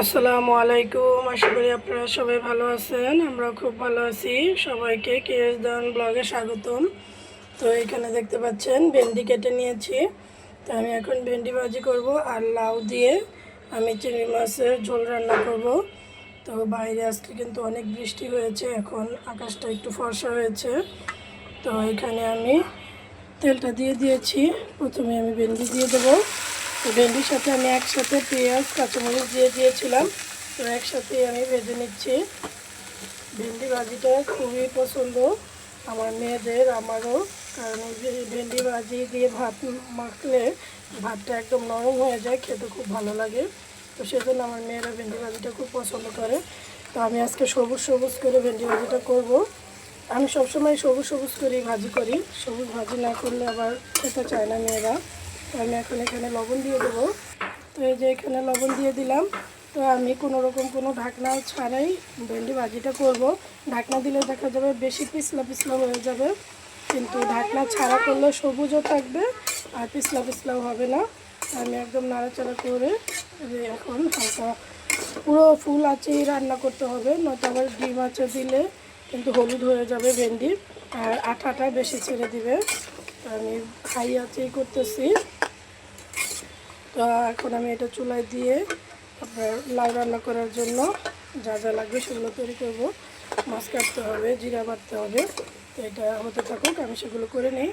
আসসালামু আলাইকুম, আশা করি আপনারা সবাই ভালো আছেন আমরা খুব ভালো আছি। সবাইকে কেএস দান ব্লগে স্বাগতম। তো এখানে দেখতে পাচ্ছেন, ভেন্ডি কেটে নিয়েছি। তো আমি এখন ভেন্ডি ভাজি করব আর লাউ দিয়ে আমি চিংড়ি মাছের ঝোল রান্না করব। তো বাইরে আজকে কিন্তু অনেক বৃষ্টি হয়েছে, এখন আকাশটা একটু ফর্সা হয়েছে। তো এখানে আমি তেলটা দিয়ে দিয়েছি, প্রথমে আমি ভেন্ডি দিয়ে দেবো। ভেন্ডির সাথে আমি একসাথে পেঁয়াজ, কাঁচামরিচ দিয়ে দিয়েছিলাম। তো একসাথে আমি ভেজে নিচ্ছি। ভেন্ডি ভাজিটা খুবই পছন্দ আমার মেয়েদের, আমারও। কারণ ভেন্ডি ভাজি দিয়ে ভাত মাখলে ভাতটা একদম নরম হয়ে যায়, খেতে খুব ভালো লাগে। তো সেজন্য আমার মেয়েরা ভেন্ডি ভাজিটা খুব পছন্দ করে। তো আমি আজকে সবুজ সবুজ করে ভেন্ডি ভাজিটা করব। আমি সবসময় সবুজ সবুজ করেই ভাজি করি। সবুজ ভাজি না করলে আবার খেতে চায় না মেয়েরা। আমি এখন এখানে লবণ দিয়ে দেবো। তো এই যে এখানে লবণ দিয়ে দিলাম, তো আমি কোনো রকম কোনো ঢাকনা ছাড়াই ভেন্ডি ভাজিটা করব। ঢাকনা দিলে দেখা যাবে বেশি পিছলা পিছলা হয়ে যাবে, কিন্তু ঢাকনা ছাড়া করলে সবুজও থাকবে আর পিছলা পিছলাও হবে না। আমি একদম নাড়াচাড়া করে এখন হালকা পুরো ফুল আঁচেই রান্না করতে হবে, নয়তো আবার ডিম আঁচে দিলে কিন্তু হলুদ হয়ে যাবে ভেন্ডি, আর আঠাটা বেশি ছেড়ে দিবে। আমি হাই আঁচেই করতেছি। তো এখন আমি এটা চুলায় দিয়ে আপনার লাউ রান্না করার জন্য যা যা লাগবে সেগুলো তৈরি করব। মাছ কাটতে হবে, জিরা বাটতে হবে। তো এটা হতে থাকুক, আমি সেগুলো করে নিই।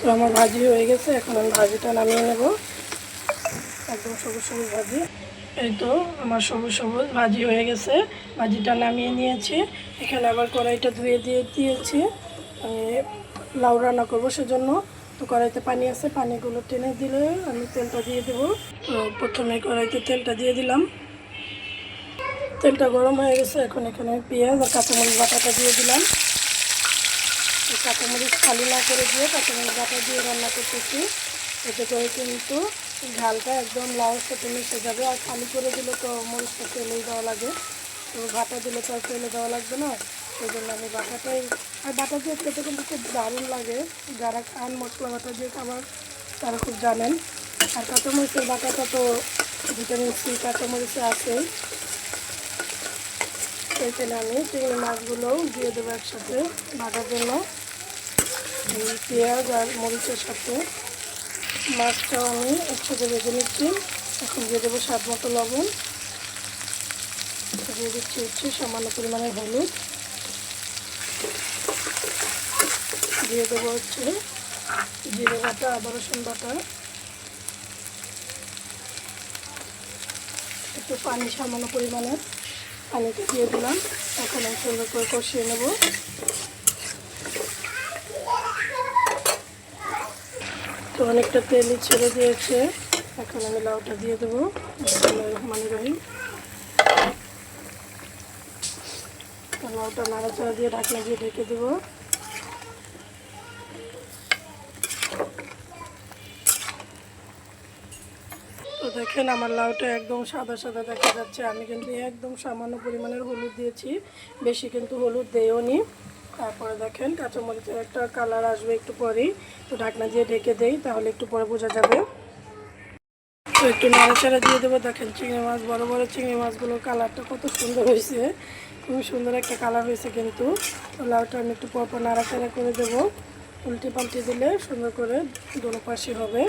তো আমার ভাজি হয়ে গেছে, এখন আমি ভাজিটা নামিয়ে নেব। একদম সবুজ সবুজ ভাজি। এই তো আমার সবুজ সবুজ ভাজি হয়ে গেছে। ভাজিটা নামিয়ে নিয়েছি। এখানে আবার কড়াইটা ধুয়ে দিয়ে দিয়েছি। আমি লাউ রান্না করব সেজন্য। তো কড়াইতে পানি আছে, পানিগুলো টেনে দিলে আমি তেলটা দিয়ে দেবো। প্রথমে কড়াইতে তেলটা দিয়ে দিলাম। তেলটা গরম হয়ে গেছে, এখন এখানে পেঁয়াজ আর কাঁচামরিচ বাটাটা দিয়ে দিলাম। কাঁচামরিচ খালি না করে দিয়ে কাঁচামরিচ বাটা দিয়ে রান্না করতেছি। এতে করে কিন্তু ঝালটা একদম লাউর সাথে মিশে যাবে আর খালি করে দিলে তো মরিচটা তেলেই দেওয়া লাগে। তো বাটা দিলে তো আর তেলে দেওয়া লাগবে না, সেই জন্য আমি বাটাটাই আর বাটা দিয়ে খেতে কিন্তু খুব দারুণ লাগে। যারা খান মশলা বাটা দিয়ে খাবার, তারা খুব জানেন। আর কাঁচামরিচের বাটাটা তো ভিটামিন সি, কাঁচামরিচে আছে। এখানে আমি চিংড়ি মাছগুলোও দিয়ে দেবো একসাথে ভাজার জন্য। এই পেঁয়াজ আর মরিচের সাথে। মাছটাও আমি একসাথে ভেজে নিচ্ছি। এখন দিয়ে দেবো স্বাদ মতো লবণ। দিয়ে দিচ্ছি হচ্ছে সামান্য পরিমাণে হলুদ। দিয়ে দেবো হচ্ছে জিরে বাটা, আদা রসুন বাটা। একটু পানি, সামান্য পরিমাণে পানিটা দিয়ে দিলাম। এখন আমি সুন্দর করে কষিয়ে নেব। তো অনেকটা তেলই ছেড়ে দিয়েছে। এখন আমি লাউটা দিয়ে দেবো। রহমান রহিম। লাউটা নাড়াচাড়া দিয়ে ঢাকনা দিয়ে ঢেকে দেবো। তো দেখেন আমার লাউটা একদম সাদা সাদা দেখা যাচ্ছে। আমি কিন্তু একদম সামান্য পরিমাণের হলুদ দিয়েছি। বেশি কিন্তু হলুদ দেও নি। তারপরে দেখেন কাঁচামরিচের একটা কালার আসবে একটু পরেই। তো ঢাকনা দিয়ে ঢেকে দেই, তাহলে একটু পরে বোঝা যাবে। একটু নাড়াচাড়া দিয়ে দেবো। দেখেন চিংড়ি মাছ, বড় বড় চিংড়ি মাছগুলোর কালারটা কত সুন্দর হয়েছে। খুবই সুন্দর একটা কালার হয়েছে কিন্তু। লাউটা আমি একটু পরপর নাড়াচাড়া করে দেবো। উল্টে পাল্টে দিলে সুন্দর করে দোনো পাশে হবে।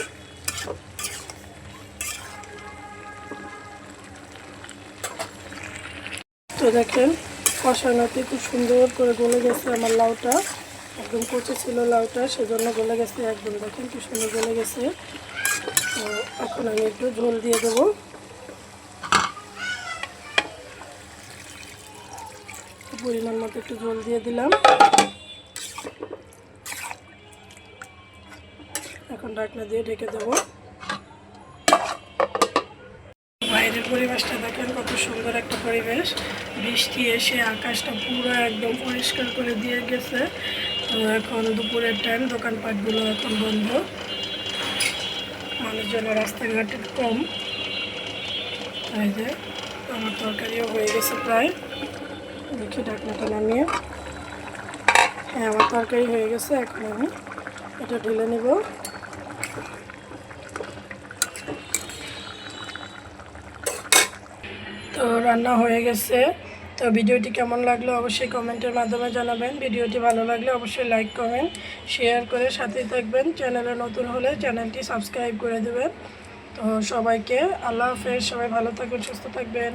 তো দেখেন কষানোতে খুব সুন্দর করে গলে গেছে আমার লাউটা। একদম কচি ছিল লাউটা, সেজন্য গলে গেছে একদম। দেখেন কি সুন্দর গলে গেছে। তো এখন আমি একটু ঝোল দিয়ে দেবো। পরিমাণ মতো একটু ঝোল দিয়ে দিলাম। এখন ঢাকনা দিয়ে ঢেকে দেবো। বাইরের পরিবেশটা দেখেন কত সুন্দর একটা পরিবেশ। বৃষ্টি এসে আকাশটা পুরো একদম পরিষ্কার করে দিয়ে গেছে। তো এখন দুপুরের টাইম দোকানপাটগুলো এখন বন্ধ। মানুষজন রাস্তাঘাটে কম। এই যে, আমার তরকারিও হয়ে গেছে প্রায়। দেখি ঢাকনাটা নামিয়ে। হ্যাঁ আমার তরকারি হয়ে গেছে এখন আমি এটা ঢেলে নেব। তো রান্না হয়ে গেছে। তো ভিডিওটি কেমন লাগল অবশ্যই কমেন্টের মাধ্যমে জানাবেন। ভিডিওটি ভালো লাগলে অবশ্যই লাইক করেন শেয়ার করে সাথে থাকবেন। চ্যানেলে নতুন হলে চ্যানেলটি সাবস্ক্রাইব করে দেবেন। তো সবাইকে আল্লাহ হাফেজ, সবাই ভালো থাকবেন সুস্থ থাকবেন।